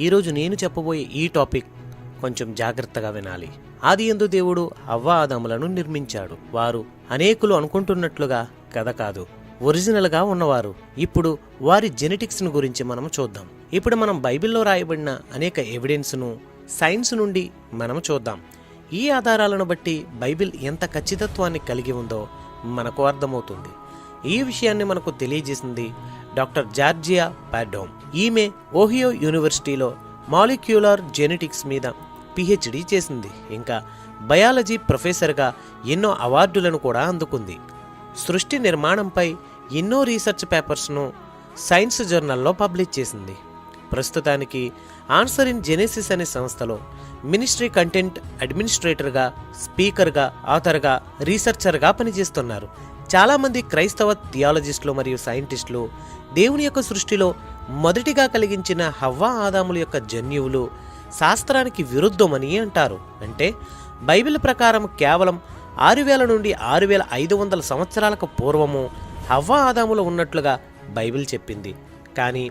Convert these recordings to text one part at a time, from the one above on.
ఈరోజు నేను చెప్పబోయే ఈ టాపిక్ కొంచెం జాగ్రత్తగా వినాలి. ఆది ఎందు దేవుడు హవ్వ ఆదములను నిర్మించాడు. వారు అనేకులు అనుకుంటున్నట్లుగా కథ కాదు. ఒరిజినల్గా ఉన్నవారు. ఇప్పుడు వారి జెనెటిక్స్ను గురించి మనం చూద్దాం. ఇప్పుడు మనం బైబిల్లో రాయబడిన అనేక ఎవిడెన్స్ను సైన్స్ నుండి మనం చూద్దాం. ఈ ఆధారాలను బట్టి బైబిల్ ఎంత ఖచ్చితత్వాన్ని కలిగి ఉందో మనకు అర్థమవుతుంది. ఈ విషయాన్ని మనకు తెలియజేసింది డాక్టర్ జార్జియా పాడోమ్ ఈమె ఓహియో యూనివర్సిటీలో మాలిక్యులర్ జెనెటిక్స్ మీద పిహెచ్డి చేసింది. ఇంకా బయాలజీ ప్రొఫెసర్గా ఎన్నో అవార్డులను కూడా అందుకుంది. సృష్టి నిర్మాణంపై ఎన్నో రీసెర్చ్ పేపర్స్ను సైన్స్ జర్నల్లో పబ్లిష్ చేసింది. ప్రస్తుతానికి ఆన్సర్ ఇన్ జెనెసిస్ అనే సంస్థలో మినిస్ట్రీ కంటెంట్ అడ్మినిస్ట్రేటర్గా స్పీకర్గా ఆథర్గా రీసెర్చర్గా పనిచేస్తున్నారు. చాలామంది క్రైస్తవ థియాలజిస్టులు మరియు సైంటిస్టులు దేవుని యొక్క సృష్టిలో మొదటిగా కలిగించిన హవ్వా ఆదాముల యొక్క జన్యువులు శాస్త్రానికి విరుద్ధమని అంటారు. అంటే బైబిల్ ప్రకారం కేవలం ఆరు వేల నుండి ఆరు వేల ఐదు వందల సంవత్సరాలకు పూర్వము హవ్వ ఆదాములు ఉన్నట్లుగా బైబిల్ చెప్పింది. కానీ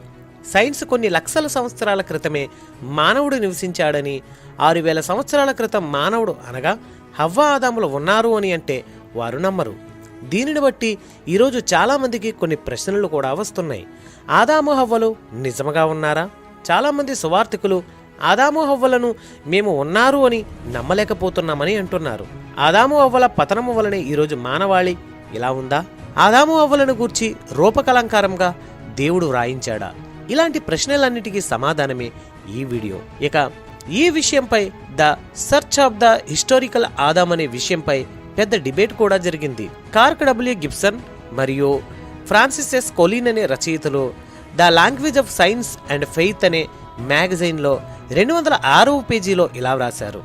సైన్స్ కొన్ని లక్షల సంవత్సరాల క్రితమే మానవుడు నివసించాడని ఆరు వేల సంవత్సరాల క్రితం మానవుడు అనగా హవ్వ ఆదాములు ఉన్నారు అని అంటే వారు నమ్మరు. దీనిని బట్టి ఈరోజు చాలామందికి కొన్ని ప్రశ్నలు కూడా వస్తున్నాయి. ఆదాము హవ్వలు నిజముగా ఉన్నారా? చాలామంది సువార్థికులు ఆదాము హవ్వలను మేము ఉన్నారు అని నమ్మలేకపోతున్నామని అంటున్నారు. ఆదాము అవ్వల పతనము వలనే ఈరోజు మానవాళి ఇలా ఉందా? ఆదాము అవ్వలను గూర్చి రూపకలంకారంగా దేవుడు వ్రాయించాడా? ఇలాంటి ప్రశ్నలన్నిటికీ సమాధానమే ఈ వీడియో. ఇక ఈ విషయంపై the search of the historical Adam అనే విషయంపై పెద్ద డిబేట్ కూడా జరిగింది. కార్క్ డబ్ల్యూ గిబ్సన్ మరియు ఫ్రాన్సిస్ ఎస్ కొలీన్ అనే రచయితలు the language of science and faith అనే మ్యాగజైన్లో రెండు వందల ఆరవ పేజీలో ఇలా వ్రాశారు.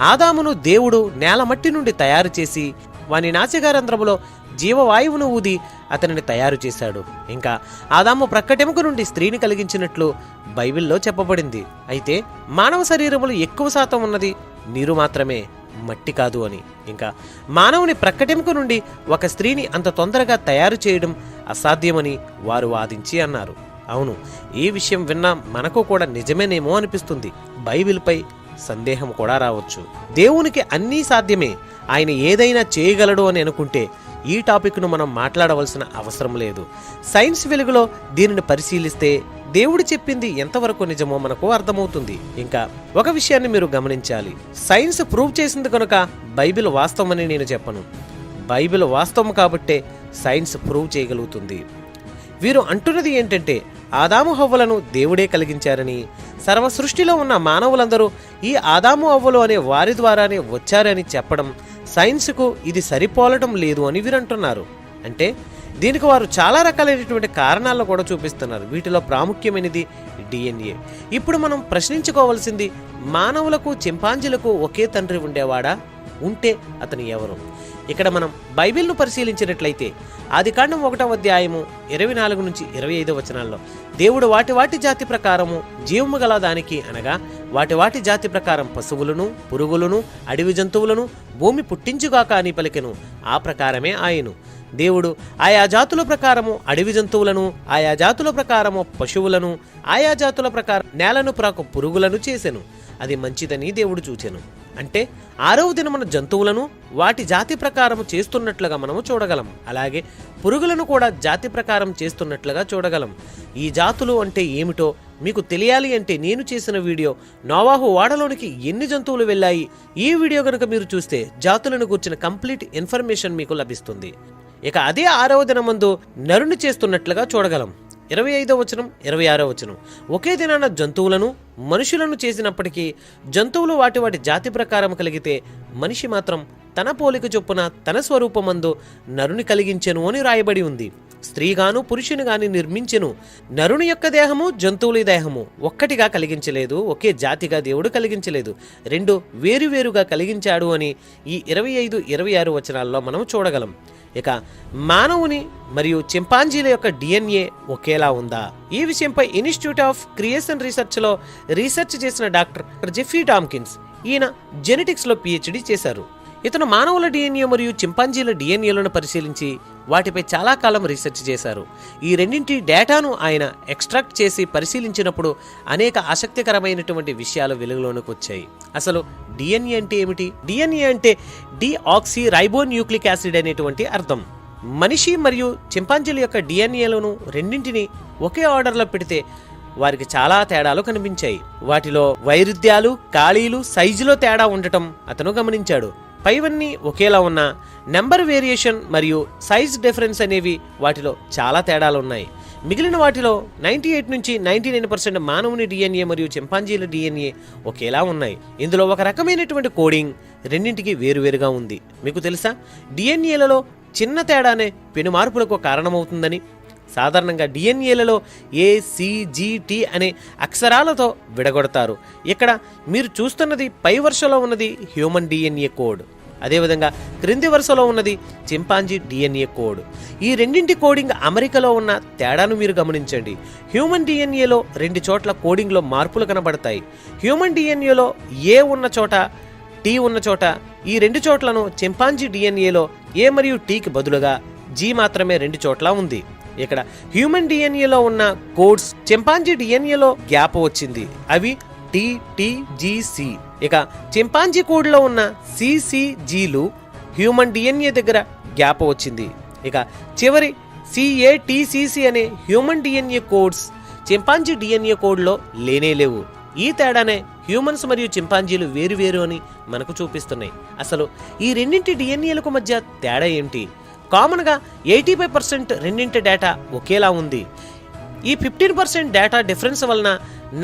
ఆదామును దేవుడు నేలమట్టి నుండి తయారు చేసి వాని నాసికారంధ్రములో జీవవాయువును ఊది అతనిని తయారు చేశాడు. ఇంకా ఆదాము ప్రక్కటెముక నుండి స్త్రీని కలిగించినట్లు బైబిల్లో చెప్పబడింది. అయితే మానవ శరీరములు ఎక్కువ శాతం ఉన్నది నీరు మాత్రమే. మట్టి కాదు అని. ఇంకా మానవుని ప్రకటింపు నుండి ఒక స్త్రీని అంత తొందరగా తయారు చేయడం అసాధ్యమని వారు వాదించి అన్నారు. అవును ఈ విషయం విన్నా మనకు కూడా నిజమేనేమో అనిపిస్తుంది. బైబిల్పై సందేహం కూడా రావచ్చు. దేవునికి అన్నీ సాధ్యమే. ఆయన ఏదైనా చేయగలడు అని అనుకుంటే ఈ టాపిక్ను మనం మాట్లాడవలసిన అవసరం లేదు. సైన్స్ వెలుగులో దీనిని పరిశీలిస్తే దేవుడు చెప్పింది ఎంతవరకు నిజమో మనకు అర్థమవుతుంది. ఇంకా ఒక విషయాన్ని మీరు గమనించాలి. సైన్స్ ప్రూవ్ చేసింది కనుక బైబిల్ వాస్తవమని నేను చెప్పను. బైబిల్ వాస్తవం కాబట్టే సైన్స్ ప్రూవ్ చేయగలుగుతుంది. వీరు అంటున్నది ఏంటంటే ఆదాము హవ్వలను దేవుడే కలిగించారని సర్వ సృష్టిలో ఉన్న మానవులందరూ ఈ ఆదాము హవ్వలు అనే వారి ద్వారానే వచ్చారని చెప్పడం సైన్స్కు ఇది సరిపోలటం లేదు అని వీరు అంటున్నారు అంటే దీనికి వారు చాలా రకాలైనటువంటి కారణాలను కూడా చూపిస్తున్నారు. వీటిలో ప్రాముఖ్యమైనది డిఎన్ఏ ఇప్పుడు మనం ప్రశ్నించుకోవాల్సింది మానవులకు చింపాంజీలకు ఒకే తండ్రి ఉండేవాడా? ఉంటే అతను ఎవరు? ఇక్కడ మనం బైబిల్ను పరిశీలించినట్లయితే ఆది కాండం ఒకటవ అధ్యాయము ఇరవై నాలుగు నుంచి ఇరవై ఐదు వచనాల్లో దేవుడు వాటి వాటి జాతి ప్రకారము జీవము గల దానికి అనగా వాటి వాటి జాతి ప్రకారం పశువులను పురుగులను అడవి జంతువులను భూమి పుట్టించుగాక అని పలికెను. ఆ ప్రకారమే ఆయను. దేవుడు ఆయా జాతుల ప్రకారము అడవి జంతువులను ఆయా జాతుల ప్రకారము పశువులను ఆయా జాతుల ప్రకారం నేలను ప్రాకు పురుగులను చేసెను. అది మంచిదని దేవుడు చూచెను. అంటే ఆరవ దినమున జంతువులను వాటి జాతి ప్రకారం చేస్తున్నట్లుగా మనము చూడగలం. అలాగే పురుగులను కూడా జాతి ప్రకారం చేస్తున్నట్లుగా చూడగలం. ఈ జాతులు అంటే ఏమిటో మీకు తెలియాలి అంటే నేను చేసిన వీడియో నోవాహు వాడలోనికి ఎన్ని జంతువులు వెళ్ళాయి? ఈ వీడియో కనుక మీరు చూస్తే జాతులను గుర్చిన కంప్లీట్ ఇన్ఫర్మేషన్ మీకు లభిస్తుంది. ఇక అదే ఆరవ దినమందు నరుని చేస్తున్నట్లుగా చూడగలం. ఇరవై ఐదో వచనం ఇరవై ఆరో వచనం. ఒకే దినాన జంతువులను మనుషులను చేసినప్పటికీ జంతువులు వాటి వాటి జాతి ప్రకారం కలిగితే మనిషి మాత్రం తన పోలిక చొప్పున తన స్వరూపమందు నరుని కలిగించెను అని రాయబడి ఉంది. స్త్రీగాను పురుషుని గాని నిర్మించెను. నరుని యొక్క దేహము జంతువుల దేహము. ఒక్కటిగా కలిగించలేదు ఒకే జాతిగా దేవుడు కలిగించలేదు. రెండు వేరువేరుగా కలిగించాడు అని ఈ ఇరవై ఐదు ఇరవై ఆరు వచనాల్లో మనం చూడగలం. ఇక మానవుని మరియు చింపాంజీల యొక్క డిఎన్ఏ ఒకేలా ఉందా? ఈ విషయంపై ఇన్స్టిట్యూట్ ఆఫ్ క్రియేషన్ రీసెర్చ్లో రీసెర్చ్ చేసిన డాక్టర్ జెఫీ టామ్కిన్స్ ఈయన జెనెటిక్స్లో పిహెచ్డి చేశారు. ఇతను మానవుల డిఎన్ఏ మరియు చింపాంజీల డిఎన్ఏలను పరిశీలించి వాటిపై చాలా కాలం రీసెర్చ్ చేశారు. ఈ రెండింటి డేటాను ఆయన ఎక్స్ట్రాక్ట్ చేసి పరిశీలించినప్పుడు అనేక ఆసక్తికరమైనటువంటి విషయాలు వెలుగులోనికి వచ్చాయి. అసలు డిఎన్ఏ అంటే ఏమిటి? డిఎన్ఏ అంటే డిఆక్సీ రైబోన్యూక్లిక్ యాసిడ్ అనేటువంటి అర్థం. మనిషి మరియు చింపాంజీల యొక్క డిఎన్ఏలను రెండింటిని ఒకే ఆర్డర్లో పెడితే వారికి చాలా తేడాలు కనిపించాయి. వాటిలో వైరుధ్యాలు ఖాళీలు సైజులో తేడా ఉండటం అతను గమనించాడు. పైవన్నీ ఒకేలా ఉన్న నెంబర్ వేరియేషన్ మరియు సైజ్ డిఫరెన్స్ అనేవి వాటిలో చాలా తేడాలు ఉన్నాయి మిగిలిన వాటిలో నైంటీ ఎయిట్ నుంచి నైంటీ నైన్ పర్సెంట్ మానవుని డిఎన్ఏ మరియు చింపాంజీల డిఎన్ఏ ఒకేలా ఉన్నాయి. ఇందులో ఒక రకమైనటువంటి కోడింగ్ రెండింటికి వేరువేరుగా ఉంది. మీకు తెలుసా? డిఎన్ఏలలో చిన్న తేడానే పెను మార్పులకు కారణమవుతుందని సాధారణంగా డిఎన్ఏలలో ఏసీజీటి అనే అక్షరాలతో విడగొడతారు. ఇక్కడ మీరు చూస్తున్నది పై వరుసలో ఉన్నది హ్యూమన్ డిఎన్ఏ కోడ్ అదేవిధంగా క్రింది వరుసలో ఉన్నది చింపాంజీ డిఎన్ఏ కోడ్ ఈ రెండింటి కోడింగ్ అమెరికాలో ఉన్న తేడాను మీరు గమనించండి. హ్యూమన్ డిఎన్ఏలో రెండు చోట్ల కోడింగ్లో మార్పులు కనబడతాయి. హ్యూమన్ డిఎన్ఏలో ఏ ఉన్న చోట టీ ఉన్న చోట ఈ రెండు చోట్లను చింపాంజీ డిఎన్ఏలో ఏ మరియు టీకి బదులుగా జీ మాత్రమే రెండు చోట్ల ఉంది. ఇక్కడ హ్యూమన్ డిఎన్ఏలో ఉన్న కోడ్స్ చింపాంజీ డిఎన్ఏలో గ్యాప్ వచ్చింది. అవి టిటిజిసి ఇక చింపాంజీ కోడ్లో ఉన్న సిసిజీలు హ్యూమన్ డిఎన్ఏ దగ్గర గ్యాప్ వచ్చింది. ఇక చివరి సిఏటిసిసి అనే human DNA codes chimpanzee DNA కోడ్లో లేనే లేవు. ఈ తేడానే హ్యూమన్స్ మరియు చింపాంజీలు వేరు వేరు అని మనకు చూపిస్తున్నాయి. అసలు ఈ రెండింటి డిఎన్ఏలకు మధ్య తేడా ఏంటి? కామన్గా ఎయిటీ ఫైవ్ పర్సెంట్ రెండింటి డేటా ఒకేలా ఉంది. ఈ ఫిఫ్టీన్ పర్సెంట్ డేటా డిఫరెన్స్ వలన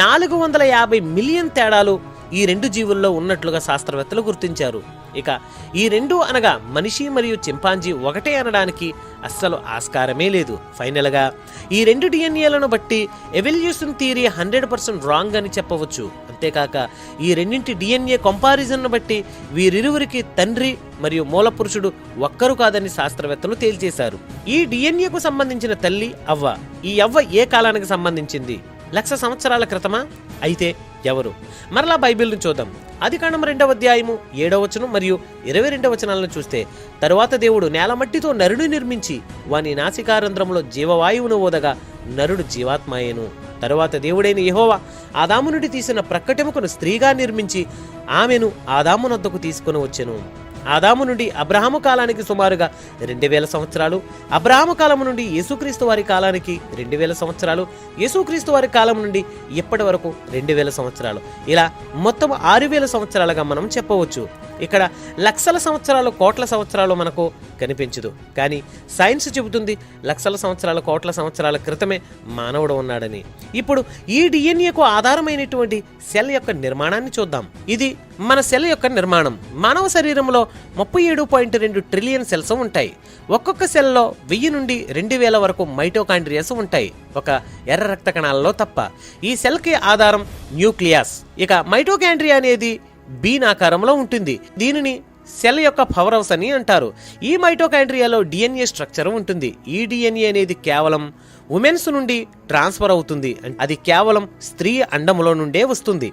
నాలుగు వందల యాభై మిలియన్ తేడాలు ఈ రెండు జీవుల్లో ఉన్నట్లుగా శాస్త్రవేత్తలు గుర్తించారు. ఇక ఈ రెండు అనగా మనిషి మరియు చింపాంజీ ఒకటే అనడానికి అస్సలు ఆస్కారమే లేదు. ఫైనల్గా ఈ రెండు డిఎన్ఏలను బట్టి evolution theory hundred percent wrong అని చెప్పవచ్చు. అంతేకాక ఈ రెండింటి డిఎన్ఏ కంపారిజన్ను బట్టి వీరిరువురికి తండ్రి మరియు మూలపురుషుడు ఒక్కరు కాదని శాస్త్రవేత్తలు తేల్చేశారు. ఈ డిఎన్ఏకు సంబంధించిన తల్లి అవ్వ. ఈ అవ్వ ఏ కాలానికి సంబంధించింది? లక్ష సంవత్సరాల క్రితమా? అయితే ఎవరు? మరలా బైబిల్ను చూద్దాం. అది కాండం రెండవ అధ్యాయము ఏడవ వచనం మరియు ఇరవై రెండవ వచనాలను చూస్తే తరువాత దేవుడు నేలమట్టితో నరుని నిర్మించి వాని నాసికారంధ్రంలో జీవవాయువును ఓదగా నరుడు జీవాత్మాయేను. తరువాత దేవుడైన యహోవా ఆదాము నుండి తీసిన ప్రక్కటెముకను స్త్రీగా నిర్మించి ఆమెను ఆదామునొద్దకు తీసుకుని వచ్చెను. ఆదాము నుండి అబ్రహాము కాలానికి సుమారుగా రెండు వేల సంవత్సరాలు అబ్రహాము కాలం నుండి యేసుక్రీస్తు వారి కాలానికి రెండు వేల సంవత్సరాలు యేసుక్రీస్తు వారి కాలం నుండి ఇప్పటి వరకు రెండు వేల సంవత్సరాలు. ఇలా మొత్తం ఆరు వేల సంవత్సరాలుగా మనం చెప్పవచ్చు. ఇక్కడ లక్షల సంవత్సరాలు కోట్ల సంవత్సరాలు మనకు కనిపించదు. కానీ సైన్స్ చెబుతుంది లక్షల సంవత్సరాల కోట్ల సంవత్సరాల క్రితమే మానవుడు ఉన్నాడని. ఇప్పుడు ఈ డిఎన్ఏకు ఆధారమైనటువంటి సెల్ యొక్క నిర్మాణాన్ని చూద్దాం. ఇది మన సెల్ యొక్క నిర్మాణం. మానవ శరీరంలో ముప్పై ఏడు పాయింట్ రెండు ట్రిలియన్ సెల్స్ ఉంటాయి. ఒక్కొక్క సెల్లో వెయ్యి నుండి రెండు వేల వరకు మైటోకాండ్రియాస్ ఉంటాయి. ఒక ఎర్ర రక్త కణాలలో తప్ప. ఈ సెల్కి ఆధారం న్యూక్లియాస్. ఇక మైటోకాండ్రియా అనేది బీన్ ఆకారంలో ఉంటుంది. దీనిని సెల్ యొక్క పవర్ హౌస్ అని అంటారు. ఈ మైటోకాండ్రియాలో డిఎన్ఏ స్ట్రక్చర్ ఉంటుంది. ఈ డిఎన్ఏ అనేది కేవలం ఉమెన్స్ నుండి ట్రాన్స్ఫర్ అవుతుంది. అది కేవలం స్త్రీ అండములో నుండే వస్తుంది.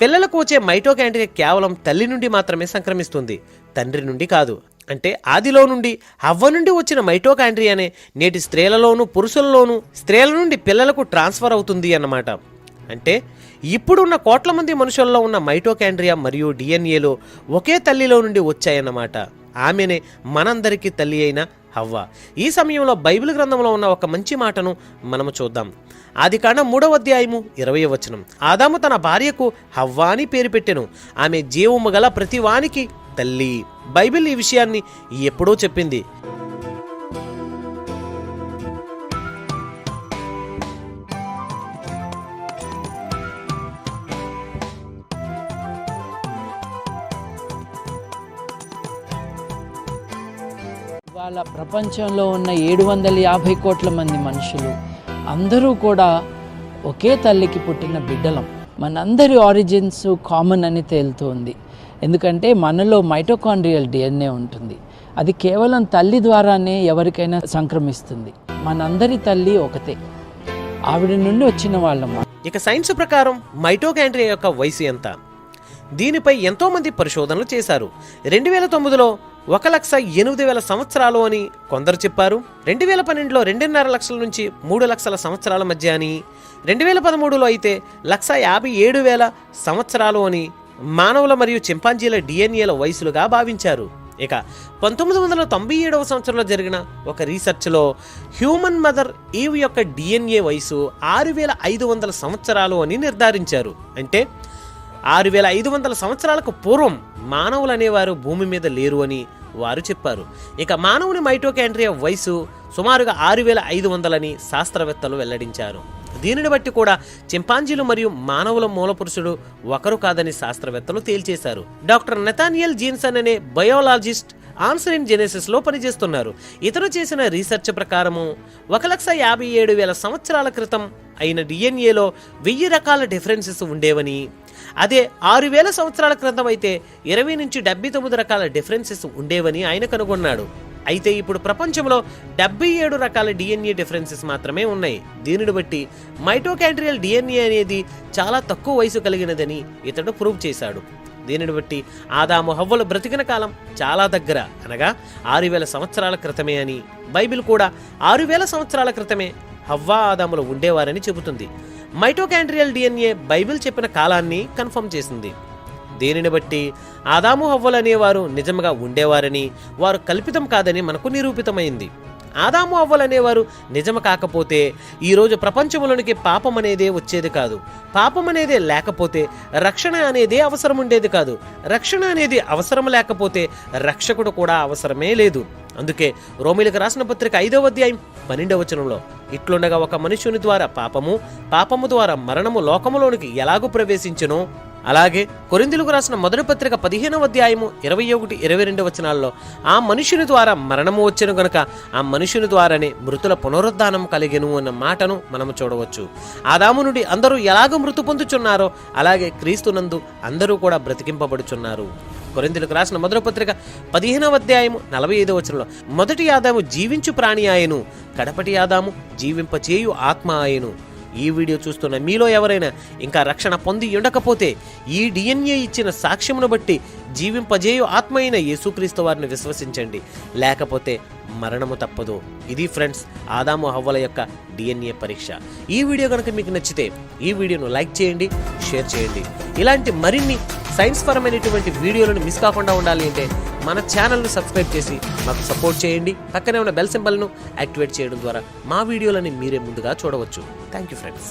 పిల్లలకు వచ్చే మైటోకాండ్రియా కేవలం తల్లి నుండి మాత్రమే సంక్రమిస్తుంది. తండ్రి నుండి కాదు. అంటే ఆదిలో నుండి అవ్వ నుండి వచ్చిన మైటోకాండ్రియానే నేటి స్త్రీలలోనూ పురుషులలోనూ స్త్రీల నుండి పిల్లలకు ట్రాన్స్ఫర్ అవుతుంది అన్నమాట. అంటే ఇప్పుడున్న కోట్ల మంది మనుషుల్లో ఉన్న మైటోకాండ్రియా మరియు డిఎన్ఏలో ఒకే తల్లిలో నుండి వచ్చాయన్నమాట. ఆమెనే మనందరికీ తల్లి అయిన హవ్వ. ఈ సమయంలో బైబిల్ గ్రంథంలో ఉన్న ఒక మంచి మాటను మనము చూద్దాం. ఆది కాండ మూడవ అధ్యాయము ఇరవై వచనం. ఆదాము తన భార్యకు హవ్వ అని పేరు పెట్టెను. ఆమె జీవము గల ప్రతి వానికి తల్లి. బైబిల్ ఈ విషయాన్ని ఎప్పుడో చెప్పింది. ప్రపంచంలో ఉన్న ఏడు వందల యాభై కోట్ల మంది మనుషులు అందరూ కూడా ఒకే తల్లికి పుట్టిన బిడ్డలం. మనందరి ఆరిజిన్స్ కామన్ అని తేలుతోంది. ఎందుకంటే మనలో మైటోకాండ్రియల్ డిఎన్ఏ ఉంటుంది. అది కేవలం తల్లి ద్వారానే ఎవరికైనా సంక్రమిస్తుంది. మనందరి తల్లి ఒకతే. ఆవిడ నుండి వచ్చిన వాళ్ళం ఇక సైన్స్ ప్రకారం మైటోకాండ్రియా యొక్క వయసు ఎంత? దీనిపై ఎంతోమంది పరిశోధనలు చేశారు. రెండు వేల తొమ్మిదిలో ఒక లక్ష ఎనిమిది వేల సంవత్సరాలు అని కొందరు చెప్పారు. రెండు వేల పన్నెండులో రెండున్నర లక్షల నుంచి మూడు లక్షల సంవత్సరాల మధ్య అని రెండు వేల పదమూడులో అయితే లక్ష యాభై ఏడు వేల సంవత్సరాలు అని మానవుల మరియు చింపాంజీల డిఎన్ఏల వయసులుగా భావించారు. ఇక పంతొమ్మిది వందల తొంభై ఏడవ సంవత్సరంలో జరిగిన ఒక రీసెర్చ్లో హ్యూమన్ మదర్ ఈవ్ యొక్క డిఎన్ఏ వయసు ఆరు వేల ఐదు వందల సంవత్సరాలు అని నిర్ధారించారు. అంటే ఆరు వేల ఐదు వందల సంవత్సరాలకు పూర్వం మానవులు అనేవారు భూమి మీద లేరు అని వారు చెప్పారు. ఇక మానవుని మైటోకాండ్రియా వయసు సుమారుగా ఆరు వేల ఐదు వందలని శాస్త్రవేత్తలు వెల్లడించారు. దీనిని బట్టి కూడా చింపాంజీలు మరియు మానవుల మూలపురుషుడు ఒకరు కాదని శాస్త్రవేత్తలు తేల్చేశారు. డాక్టర్ నెతానియల్ జీన్సన్ అనే బయోలాజిస్ట్ ఆన్సర్ ఇన్ జెనెసిస్లో పనిచేస్తున్నారు. ఇతను చేసిన రీసెర్చ్ ప్రకారము ఒక లక్ష యాభై ఏడు వేల సంవత్సరాల క్రితం అయిన డిఎన్ఏలో వెయ్యి రకాల డిఫరెన్సెస్ ఉండేవని అదే ఆరు వేల సంవత్సరాల క్రితం అయితే ఇరవై నుంచి డెబ్బై తొమ్మిది రకాల డిఫరెన్సెస్ ఉండేవని ఆయన కనుగొన్నాడు. అయితే ఇప్పుడు ప్రపంచంలో డెబ్బై ఏడు రకాల డిఎన్ఏ డిఫరెన్సెస్ మాత్రమే ఉన్నాయి. దీనిని బట్టి మైటోకాండ్రియల్ డిఎన్ఏ అనేది చాలా తక్కువ వయసు కలిగినదని ఇతడు ప్రూవ్ చేశాడు. దీనిని బట్టి ఆదాము హవ్వలు బ్రతికిన కాలం చాలా దగ్గర అనగా ఆరు వేల సంవత్సరాల క్రితమే అని. బైబిల్ కూడా ఆరు వేల సంవత్సరాల క్రితమే హవ్వా ఆదాములు ఉండేవారని చెబుతుంది. మైటోకాండ్రియల్ డిఎన్ఏ బైబిల్ చెప్పిన కాలాన్ని కన్ఫర్మ్ చేసింది. దీనిని బట్టి ఆదాము హవ్వలు అనేవారు నిజంగా ఉండేవారని వారు కల్పితం కాదని మనకు నిరూపితమైంది. ఆదాము అవ్వలు అనేవారు నిజం కాకపోతే ఈరోజు ప్రపంచంలోనికి పాపం అనేదే వచ్చేది కాదు. పాపం అనేదే లేకపోతే రక్షణ అనేదే అవసరం ఉండేది కాదు. రక్షణ అనేది అవసరం లేకపోతే రక్షకుడు కూడా అవసరమే లేదు. అందుకే రోమిలకు రాసిన పత్రిక ఐదవ అధ్యాయం పన్నెండవ వచనంలో ఇట్లుండగా ఒక మనుషుని ద్వారా పాపము పాపము ద్వారా మరణము లోకములోనికి ఎలాగూ ప్రవేశించునో అలాగే కొరిందులకు రాసిన మొదటి పత్రిక పదిహేనవ అధ్యాయము ఇరవై ఒకటి ఇరవై రెండు వచనాల్లో ఆ మనుషుని ద్వారా మరణము వచ్చెను గనుక ఆ మనుషుని ద్వారానే మృతుల పునరుద్ధానం కలిగెను అన్న మాటను మనము చూడవచ్చు. ఆదాము నుండి అందరూ ఎలాగ మృతు పొందుచున్నారో అలాగే క్రీస్తునందు అందరూ కూడా బ్రతికింపబడుచున్నారు. కొరిందులకు రాసిన మొదటి పత్రిక పదిహేనవ అధ్యాయము నలభై ఐదవ వచనంలో మొదటి ఆదాము జీవించు ప్రాణి ఆయను కడపటి ఆదాము జీవింపచేయు ఆత్మ ఆయను. ఈ వీడియో చూస్తున్న మీలో ఎవరైనా ఇంకా రక్షణ పొంది ఉండకపోతే ఈ డిఎన్ఏ ఇచ్చిన సాక్ష్యమును బట్టి జీవింపజేయు ఆత్మ అయిన యేసుక్రీస్తు వారిని విశ్వసించండి. లేకపోతే మరణము తప్పదు. ఇది ఫ్రెండ్స్ ఆదాము హవ్వల యొక్క డిఎన్ఏ పరీక్ష. ఈ వీడియో కనుక మీకు నచ్చితే ఈ వీడియోను లైక్ చేయండి షేర్ చేయండి. ఇలాంటి మరిన్ని సైన్స్ పరమైనటువంటి వీడియోలను మిస్ కాకుండా ఉండాలి అంటే మన ఛానల్ను సబ్స్క్రైబ్ చేసి మాకు సపోర్ట్ చేయండి. పక్కనే ఉన్న బెల్ సింబల్ను యాక్టివేట్ చేయడం ద్వారా మా వీడియోలని మీరే ముందుగా చూడవచ్చు. Thank you friends.